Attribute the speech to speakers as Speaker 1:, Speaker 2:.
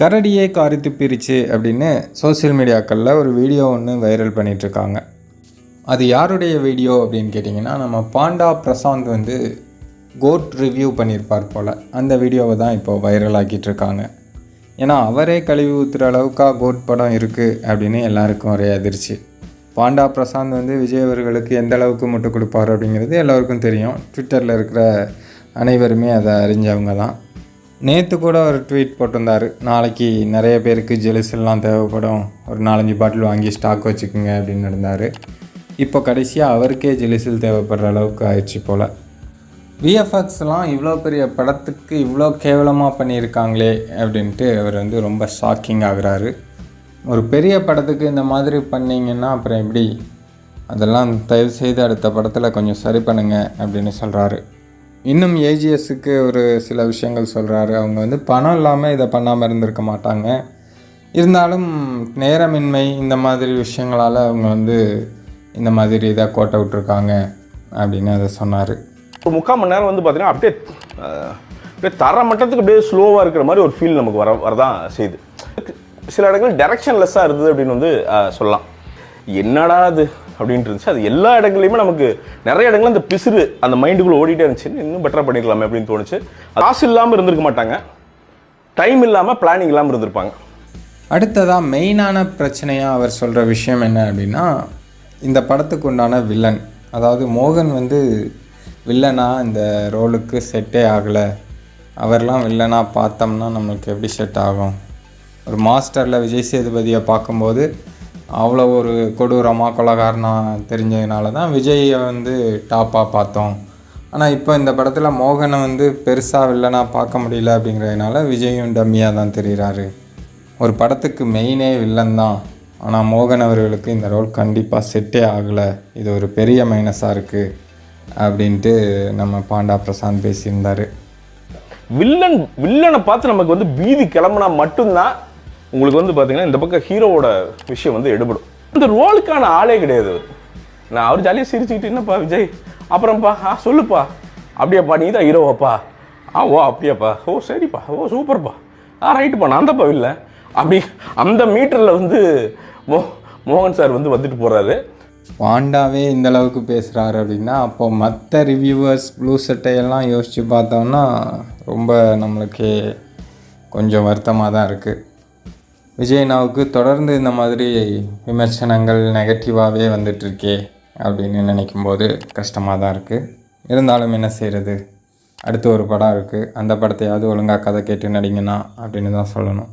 Speaker 1: கரடியே காரித்து பிரிச்சு அப்படின்னு சோஷியல் மீடியாக்களில் ஒரு வீடியோ ஒன்று வைரல் பண்ணிகிட்ருக்காங்க அது யாருடைய வீடியோ அப்படின்னு கேட்டிங்கன்னா நம்ம பாண்டா பிரசாந்த் வந்து கோட் ரிவ்யூ பண்ணியிருப்பார் போல். அந்த வீடியோவை தான் இப்போ வைரல் ஆக்கிட்டு இருக்காங்க ஏன்னா அவரே கழுவி ஊற்றுற அளவுக்கா கோட் படம் இருக்குது அப்படின்னு எல்லாருக்கும் ஒரே அதிர்ச்சி. பாண்டா பிரசாந்த் வந்து விஜய் அவர்களுக்கு எந்த அளவுக்கு முட்டு கொடுப்பார் அப்படிங்கிறது எல்லாருக்கும் தெரியும். ட்விட்டரில் இருக்கிற அனைவருமே அதை அறிஞ்சவங்க தான். நேற்று கூட ஒரு ட்வீட் போட்டிருந்தார். நாளைக்கு நிறைய பேருக்கு ஜெலுசெல்லாம் தேவைப்படும். ஒரு நாலஞ்சு பாட்டில் வாங்கி ஸ்டாக் வச்சுக்கோங்க அப்படின்னு இருந்தார். இப்போ கடைசியாக அவருக்கே ஜெலுசில் தேவைப்படுற அளவுக்கு ஆயிடுச்சு போல். விஎஃப்எக்ஸ்லாம் இவ்வளோ பெரிய படத்துக்கு இவ்வளோ கேவலமாக பண்ணியிருக்காங்களே அப்படின்ட்டு அவர் வந்து ரொம்ப ஷாக்கிங் ஆகுறாரு. ஒரு பெரிய படத்துக்கு இந்த மாதிரி பண்ணிங்கன்னா அப்புறம் எப்படி? அதெல்லாம் தயவு செய்து அடுத்த படத்தில் கொஞ்சம் சரி பண்ணுங்கள் அப்படின்னு சொல்கிறாரு இன்னும் ஏஜிஎஸ்க்கு ஒரு சில விஷயங்கள் சொல்கிறாரு அவங்க வந்து பணம் இல்லாமல் இதை பண்ணாமல் இருந்திருக்க மாட்டாங்க. இருந்தாலும் நேரமின்மை இந்த மாதிரி விஷயங்களால் அவங்க வந்து இந்த மாதிரி இதை கோட்டை விட்டுருக்காங்க அப்படின்னு அதை சொன்னார்.
Speaker 2: ஒரு முக்கால் மணி நேரம் வந்து பார்த்தீங்கன்னா அப்படியே அப்படியே தர மட்டத்துக்கு அப்படியே ஸ்லோவாக இருக்கிற மாதிரி ஒரு ஃபீல் நமக்கு வர வரதான் செய்யுது. சில இடங்கள் டைரக்ஷன்லெஸ்ஸாக இருந்தது அப்படின்னு வந்து சொல்லலாம். என்னடா அது அப்படின்ட்டு இருந்துச்சு. அது எல்லா இடங்களையுமே நமக்கு நிறைய இடங்கள் அந்த பிசுறு அந்த மைண்டுக்குள்ளே ஓடிட்டே இருந்துச்சு. இன்னும் பெட்டராக பண்ணிக்கலாமே அப்படின்னு தோணுச்சு. காசு இல்லாமல் இருந்திருக்க மாட்டாங்க. டைம் இல்லாமல் பிளானிங் இல்லாமல் இருந்திருப்பாங்க.
Speaker 1: அடுத்ததாக மெயினான பிரச்சனையாக அவர் சொல்கிற விஷயம் என்ன அப்படின்னா இந்த படத்துக்கு உண்டான வில்லன் அதாவது மோகன் வந்து வில்லனாக இந்த ரோலுக்கு செட்டே ஆகலை. அவர்லாம் வில்லனாக பார்த்தோம்னா நம்மளுக்கு எப்படி செட் ஆகும்? ஒரு மாஸ்டரில் விஜய் சேதுபதியை பார்க்கும்போது அவ்வளோ ஒரு கொடூரமாக கொலகாரனாக தெரிஞ்சதுனால தான் விஜயை வந்து டாப்பாக பார்த்தோம். ஆனால் இப்போ இந்த படத்தில் மோகனை வந்து பெருசாக வில்லனாக பார்க்க முடியல அப்படிங்கிறதுனால விஜயும் டம்மியாக தான் தெரிகிறாரு ஒரு படத்துக்கு மெயினே வில்லன் தான். ஆனால் மோகன் அவர்களுக்கு இந்த ரோல் கண்டிப்பாக செட்டே ஆகலை. இது ஒரு பெரிய மைனஸாக இருக்குது அப்படின்ட்டு நம்ம பாண்டா பிரசாந்த் பேசியிருந்தார்.
Speaker 2: வில்லன் வில்லனை பார்த்து நமக்கு வந்து பீதி கிளம்புனா மட்டும்தான் உங்களுக்கு வந்து பார்த்தீங்கன்னா இந்த பக்கம் ஹீரோவோட விஷயம் வந்து எடுபடும். இந்த ரோலுக்கான ஆளே கிடையாது அவர். நான் அவர் ஜாலியாக சிரிச்சுக்கிட்டு என்னப்பா விஜய்? அப்புறம்ப்பா ஆ சொல்லுப்பா. அப்படியாப்பா நீ தான் ஹீரோவாப்பா? ஆ ஓ அப்படியாப்பா. ஓ சரிப்பா. ஓ சூப்பர்ப்பா. ஆ ரைட்டுப்பா. நான் தான்ப்பா இல்லை அப்படி அந்த மீட்டரில் வந்து மோ மோகன் சார் வந்து வந்துட்டு போகிறாரு
Speaker 1: பாண்டாவே இந்த அளவுக்கு பேசுகிறாரு அப்படின்னா அப்போ மற்ற ரிவ்யூவர்ஸ் ப்ளூ சட்டையெல்லாம் யோசித்து பார்த்தோம்னா ரொம்ப நம்மளுக்கு கொஞ்சம் வருத்தமாக தான் இருக்குது விஜய்னாவுக்கு தொடர்ந்து இந்த மாதிரி விமர்சனங்கள் நெகட்டிவாகவே வந்துட்டுருக்கே அப்படின்னு நினைக்கும் போது கஷ்டமாக தான் இருக்குது இருந்தாலும் என்ன செய்கிறது அடுத்து ஒரு படம் இருக்குது அந்த படத்தையாவது ஒழுங்காக கதை கேட்டு நடிங்கண்ணா அப்படின்னு தான் சொல்லணும்.